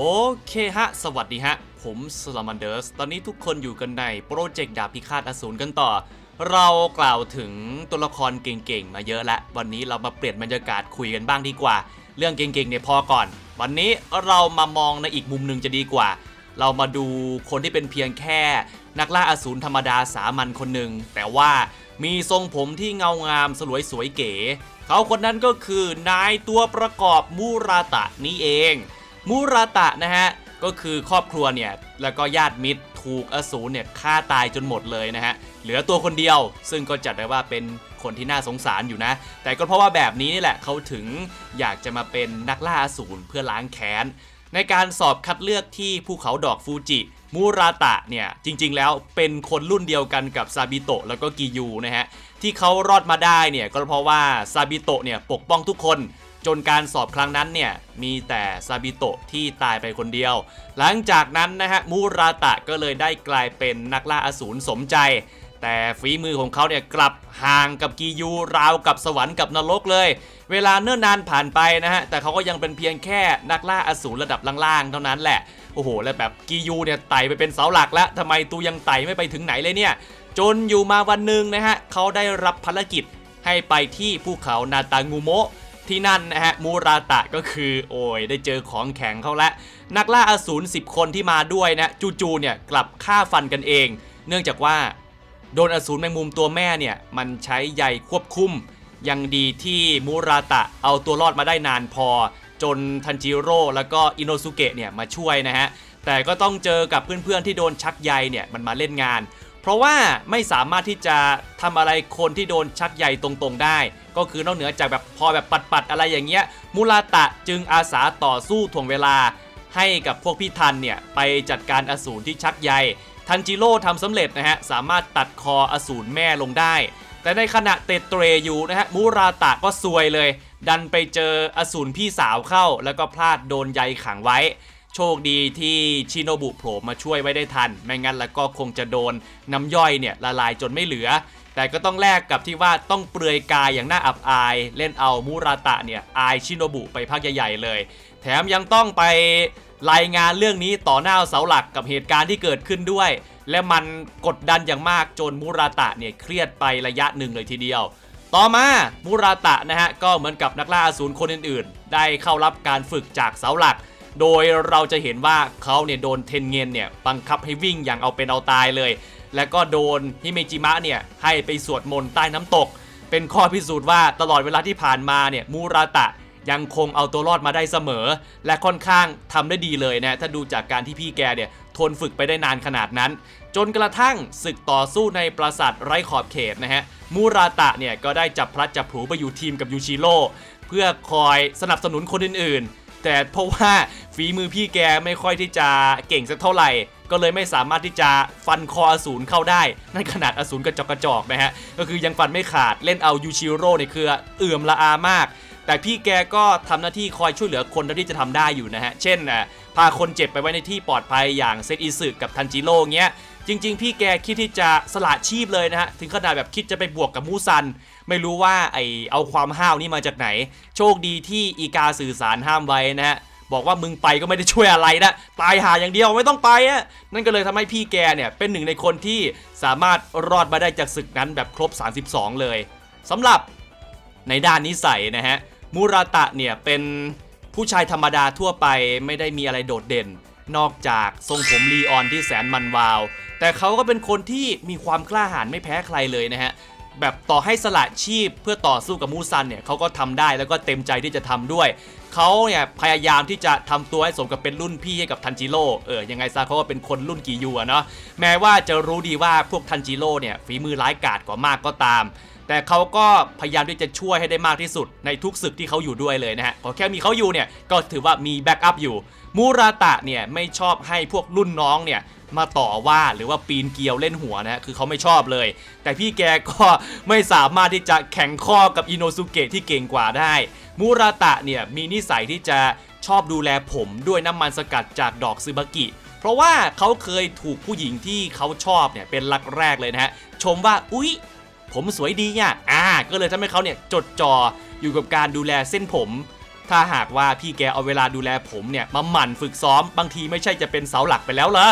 โอเคฮะ สวัสดีฮะ ผมสลามันเดอร์ส ตอนนี้ทุกคนอยู่กันในโปรเจกต์ดาบพิฆาตอสูรกันต่อ เรากล่าวถึงตัวละครเก่งๆ มาเยอะแล้ว วันนี้เรามาเปลี่ยนบรรยากาศคุยกันบ้างดีกว่า เรื่องเก่งๆเนี่ยพอก่อน วันนี้เรามามองในอีกมุมหนึ่งจะดีกว่า เรามาดูคนที่เป็นเพียงแค่ นักล่าอสูรธรรมดาสามัญคนหนึ่ง แต่ว่ามีทรงผมที่เงางามสลวยสวยเก๋ เขาคนนั้นก็คือนายตัวประกอบมูราตะนี่เอง มูราตะนะฮะก็คือครอบครัวเนี่ยแล้วก็ญาติมิตรถูกอสูรเนี่ยฆ่าตายจนหมดเลยนะฮะเหลือตัวคนเดียว ซึ่งก็จัดได้ว่าเป็นคนที่น่าสงสารอยู่นะ แต่ก็เพราะว่าแบบนี้นี่แหละเขาถึงอยากจะมาเป็นนักล่าอสูรเพื่อล้างแค้นในการสอบคัดเลือกที่ภูเขาดอกฟูจิมูราตะเนี่ยจริงๆแล้วเป็นคนรุ่นเดียวกันกับซาบิโตะแล้วก็กิยูนะฮะที่เขารอดมาได้เนี่ยก็เพราะว่าซาบิโตะเนี่ยปกป้องทุกคน จนการสอบครั้งนั้นเนี่ยมีแต่ซาบิโตะที่ตายไปคนเดียว หลังจากนั้นนะฮะมูราตะก็เลยได้กลายเป็นนักล่าอสูรสมใจ แต่ฝีมือของเขาเนี่ยกลับห่างกับกิยูราวกับสวรรค์กับนรกเลย เวลาเนิ่นนานผ่านไปนะฮะแต่เขาก็ยังเป็นเพียงแค่นักล่าอสูรระดับล่างๆเท่านั้นแหละโอ้โหแล้วแบบกิยูเนี่ยไต่ไปเป็นเสาหลักแล้วทำไมตูยังไต่ไม่ไปถึงไหนเลยเนี่ยจนอยู่มาวันหนึ่งนะฮะเขาได้รับภารกิจให้ไปที่ภูเขานาตางูโมะ ที่นั่นนะฮะมูราตะก็คือโอ้ยได้เจอของแข็งเขาแล้วนักล่าอสูร10 คนที่มาด้วยนะจู่ๆเนี่ยกลับฆ่าฟันกันเอง เนื่องจากว่าโดนอสูรแมงมุมตัวแม่เนี่ยมันใช้ใยควบคุม ยังดีที่มูราตะเอาตัวรอดมาได้นานพอ จนทันจิโร่แล้วก็อินโนสุเกะเนี่ยมาช่วยนะฮะแต่ก็ต้องเจอกับเพื่อนๆที่โดนชักใยเนี่ยมันมาเล่นงาน เพราะว่าไม่สามารถที่จะทำอะไรคนที่โดนชักใยตรงๆได้ ก็คือนอกเหนือจากแบบพอแบบปัดๆอะไรอย่างเงี้ยมูราตะจึงอาสาต่อสู้ถ่วงเวลา ให้กับพวกพี่ทันเนี่ยไปจัดการอสูรที่ชักใยทันจิโร่ทำสำเร็จนะฮะสามารถตัดคออสูรแม่ลงได้ แต่ในขณะเตะเตรอยู่นะฮะมูราตะก็ซวยเลย ดันไปเจออสูรพี่สาวเข้า แล้วก็พลาดโดนใยขังไว้ โชคดีที่ชิโนบุโผล่มาช่วยไว้ได้ทัน ไม่งั้นแล้วก็คงจะโดนน้ำย่อยเนี่ยละลายจนไม่เหลือ แต่ก็ต้องแลกกับที่ว่าต้องเปลือยกายอย่างน่าอับอาย เล่นเอามูราตะเนี่ยอายชิโนบุไปพักใหญ่ๆเลย แถมยังต้องไปรายงานเรื่องนี้ต่อหน้าเสาหลักกับเหตุการณ์ที่เกิดขึ้นด้วย และมันกดดันอย่างมากจนมูราตะเนี่ยเครียดไประยะหนึ่งเลยทีเดียว ต่อมามูราตะนะฮะก็เหมือนกับนักล่าอสูรคนอื่นๆ ได้เข้ารับการฝึกจากเสาหลัก โดยเราจะเห็นว่าเขาเนี่ยโดนเทนเงินเนี่ยบังคับให้วิ่งอย่างเอาเป็นเอาตายเลย แล้วก็โดนฮิเมจิมะเนี่ยให้ไปสวดมนต์ใต้น้ำตก เป็นข้อพิสูจน์ว่าตลอดเวลาที่ผ่านมาเนี่ยมูราตะยังคงเอาตัวรอดมาได้เสมอ และค่อนข้างทำได้ดีเลยนะถ้าดูจากการที่พี่แกเนี่ยทนฝึกไปได้นานขนาดนั้น จนกระทั่งศึกต่อสู้ในปราสาทไร้ขอบเขตนะฮะมูราตะเนี่ยก็ได้จับพลัดจับผลูไปอยู่ทีมกับยูชิโร่เพื่อคอยสนับสนุนคนอื่นๆ แต่เพราะว่าฝีมือพี่แกไม่ค่อยที่จะเก่งสักเท่าไหร่ ก็เลยไม่สามารถที่จะฟันคออสูรเข้าได้ นั่นขนาดอสูรกระจอกกระจอกนะฮะ ก็คือยังฟันไม่ขาดเล่นเอายูชิโร่เนี่ยคือเอื่อมละอามาก แต่พี่แกก็ทำหน้าที่คอยช่วยเหลือคนเท่าที่จะทำได้อยู่นะฮะ เช่นพาคนเจ็บไปไว้ในที่ปลอดภัยอย่างเซตอิสึกับทันจิโร่เงี้ย จริง ๆ พี่แกคิดที่จะสละชีพเลยนะฮะ ถึงขนาดแบบคิดจะไปบวกกับมูซัน ไม่รู้ว่าไอเอาความห้าวนี่มาจากไหน โชคดีที่อีกาสื่อสารห้ามไว้นะฮะ บอกว่ามึงไปก็ไม่ได้ช่วยอะไรนะ ตายหาอย่างเดียวไม่ต้องไปอะนั่นก็เลยทำให้พี่แกเนี่ยเป็นหนึ่งในคนที่สามารถรอดมาได้จากศึกนั้นแบบครบ 32 เลยสำหรับในด้านนิสัยนะฮะ มูราตะเนี่ยเป็นผู้ชายธรรมดาทั่วไปไม่ได้มีอะไรโดดเด่น นอกจากทรงผมลีออนที่แสนมันวาว แต่เขาก็เป็นคนที่มีความกล้าหาญไม่แพ้ใครเลยนะฮะแบบต่อให้สละชีพเพื่อต่อสู้กับมูซันเนี่ยเขาก็ทำได้แล้วก็เต็มใจที่จะทำด้วย เขาเนี่ยพยายามที่จะทำตัวให้สมกับเป็นรุ่นพี่ให้กับทันจิโร่เออยังไงซะเขาก็เป็นคนรุ่นกียูอะเนาะแม้ว่าจะรู้ดีว่าพวกทันจิโร่เนี่ยฝีมือร้ายกาจกว่ามากก็ตาม แต่เขาก็พยายามที่จะช่วยให้ได้มากที่สุด ในทุกศึกที่เขาอยู่ด้วยเลยนะฮะขอแค่มีเขาอยู่เนี่ยก็ถือว่ามีแบ็กอัพอยู่มูราตะเนี่ยไม่ชอบให้พวกรุ่นน้องเนี่ยมาต่อว่าหรือว่าปีนเกลียวเล่นหัวนะฮะคือเขาไม่ชอบเลย แต่พี่แกก็ไม่สามารถที่จะแข่งข้อกับอินโนสุเกะที่เก่งกว่าได้ มูราตะเนี่ยมีนิสัยที่จะชอบดูแลผมด้วยน้ำมันสกัดจากดอกซึบากิ เพราะว่าเขาเคยถูกผู้หญิงที่เขาชอบเนี่ยเป็นรักแรกเลยนะฮะชมว่าอุ๊ย ผมสวยดีเนี่ยอ่า ก็เลยทำให้เขาเนี่ยจดจ่ออยู่กับการดูแลเส้นผม ถ้าหากว่าพี่แกเอาเวลาดูแลผมเนี่ยมาหมั่นฝึกซ้อม บางทีไม่ใช่จะเป็นเสาหลักไปแล้วเหรอ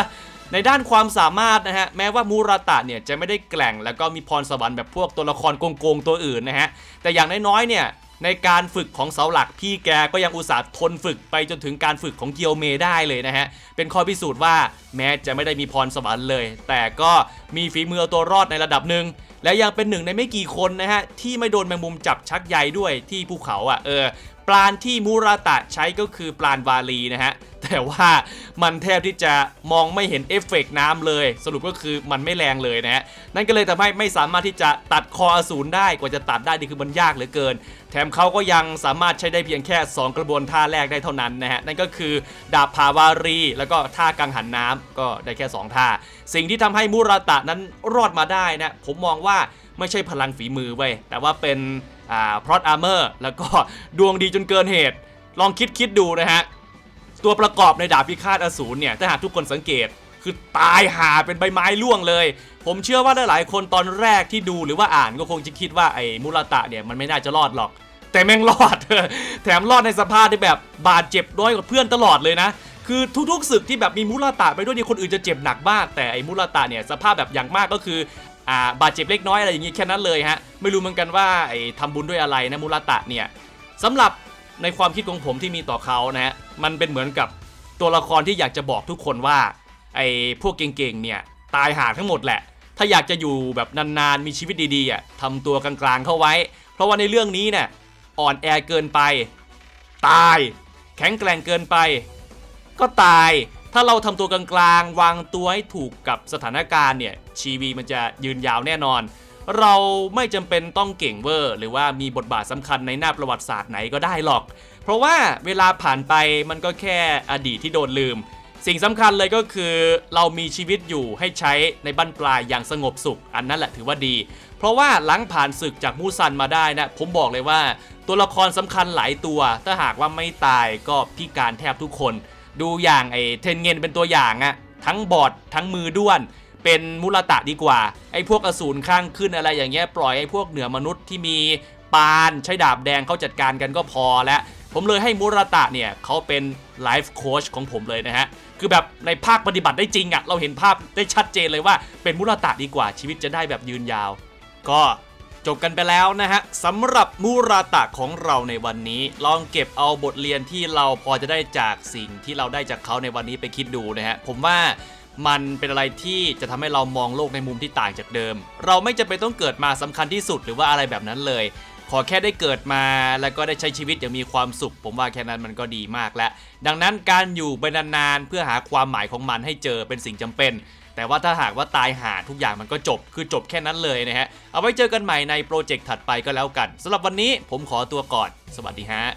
ในด้านความสามารถนะฮะแม้ว่ามูราตะเนี่ยจะไม่ได้แกร่ง แล้วก็มีพรสวรรค์แบบพวกตัวละครโกงๆตัวอื่นนะฮะแต่อย่างน้อยๆเนี่ย ในการฝึกของเสาหลักพี่แกก็ยังอุตส่าห์ทนฝึกไปจนถึงการฝึกของเกียวเมได้เลยนะฮะ เป็นข้อพิสูจน์ว่าแม้จะไม่ได้มีพรสวรรค์เลย แต่ก็มีฝีมือตัวรอดในระดับหนึ่งและยังเป็นหนึ่งในไม่กี่คนนะฮะ ที่ไม่โดนแมงมุมจับชักใยด้วยที่ภูเขาอะเออปลานที่มูราตะใช้ก็คือปลานวาลีนะฮะ แต่ว่ามันแทบที่จะมองไม่เห็นเอฟเฟกต์น้ำเลย สรุปก็คือมันไม่แรงเลยนะฮะนั่นก็เลยทำให้ไม่สามารถที่จะตัดคออสูรได้กว่าจะตัดได้นี่คือมันยากเหลือเกิน แถมเขาก็ยังสามารถใช้ได้เพียงแค่ 2 กระบวนท่าแรกได้เท่านั้นนะฮะนั่นก็คือดาบพาวารี แล้วก็ท่ากังหันน้ำก็ได้แค่ 2 ท่า สิ่งที่ทำให้มูราตะนั้นรอดมาได้นะผมมองว่าไม่ใช่พลังฝีมือเว้ยแต่ว่าเป็นอ่าพรอตอาร์เมอร์แล้วก็ดวงดีจนเกินเหตุ ลองคิดคิดดูนะฮะ ตัวประกอบในดาบพิฆาตอสูรเนี่ยถ้าหากทุกคนสังเกตคือตายหาเป็นใบไม้ร่วงเลย ผมเชื่อว่าหลายๆคนตอนแรกที่ดูหรือว่าอ่านก็คงจะคิดว่าไอ้มุราตะเนี่ยมันไม่น่าจะรอดหรอก แต่แม่งรอด แถมรอดในสภาพที่แบบบาดเจ็บน้อยกว่าเพื่อนตลอดเลยนะ คือทุกๆศึกที่แบบมีมุราตะไปด้วยเนี่ยคนอื่นจะเจ็บหนักมาก แต่ไอ้มุราตะเนี่ยสภาพแบบอย่างมากก็คืออ่าบาดเจ็บเล็กน้อยอะไรอย่างงี้แค่นั้นเลยฮะไม่รู้เหมือนกันว่าไอ้ทำบุญด้วยอะไรนะมุราตะเนี่ยสำหรับ ในความคิดของผมที่มีต่อเขานะฮะมันเป็นเหมือนกับตัวละครที่อยากจะบอกทุกคนว่าไอ้พวกเก่งๆเนี่ยตายหาทั้งหมดแหละ ถ้าอยากจะอยู่แบบนานๆมีชีวิตดีๆอะทำตัวกลางๆเข้าไว้ เพราะว่าในเรื่องนี้เนี่ยอ่อนแอเกินไป ตาย แข็งแกร่งเกินไป ก็ตายถ้าเราทำตัวกลางๆ วางตัวให้ถูกกับสถานการณ์เนี่ยชีวีมันจะยืนยาวแน่นอน เราไม่จำเป็นต้องเก่งเวอร์ หรือว่ามีบทบาทสำคัญในหน้าประวัติศาสตร์ไหนก็ได้หรอก เพราะว่าเวลาผ่านไปมันก็แค่อดีตที่โดนลืม สิ่งสำคัญเลยก็คือ เรามีชีวิตอยู่ให้ใช้ในบั้นปลายอย่างสงบสุข อันนั้นแหละถือว่าดี เพราะว่าหลังผ่านศึกจากมูซันมาได้นะผมบอกเลยว่า ตัวละครสำคัญหลายตัว ถ้าหากว่าไม่ตายก็พิการแทบทุกคน ดูอย่างไอ้เทนเงินเป็นตัวอย่างอะทั้งบอดทั้งมือด้วน เป็นมุรตะดีกว่า ไอ้พวกอสูรข้างขึ้นอะไรอย่างเงี้ยปล่อยไอ้พวกเหนือมนุษย์ที่มีปานใช้ดาบแดงเขาจัดการกันก็พอแล้วผมเลยให้มุรตะเนี่ยเขาเป็นไลฟ์โค้ชของผมเลยนะฮะ คือแบบในภาคปฏิบัติได้จริงอะเราเห็นภาพได้ชัดเจนเลยว่าเป็นมุรตะดีกว่าชีวิตจะได้แบบยืนยาว ก็จบกันไปแล้วนะฮะสำหรับมูราตะของเราในวันนี้ ลองเก็บเอาบทเรียนที่เราพอจะได้จากสิ่งที่เราได้จากเขาในวันนี้ไปคิดดูนะฮะผมว่า มันเป็นอะไรที่จะทำให้เรามองโลกในมุมที่ต่างจากเดิม เราไม่จำเป็นต้องเกิดมาสำคัญที่สุดหรือว่าอะไรแบบนั้นเลย ขอแค่ได้เกิดมาแล้วก็ได้ใช้ชีวิตอย่างมีความสุข ผมว่าแค่นั้นมันก็ดีมากแล้ว ดังนั้นการอยู่ไปนานๆเพื่อหาความหมายของมันให้เจอเป็นสิ่งจำเป็น แต่ว่าถ้าหากว่าตายหาทุกอย่างมันก็จบ คือจบแค่นั้นเลยนะฮะ เอาไว้เจอกันใหม่ในโปรเจกต์ถัดไปก็แล้วกันสำหรับวันนี้ผมขอตัวก่อน สวัสดีฮะ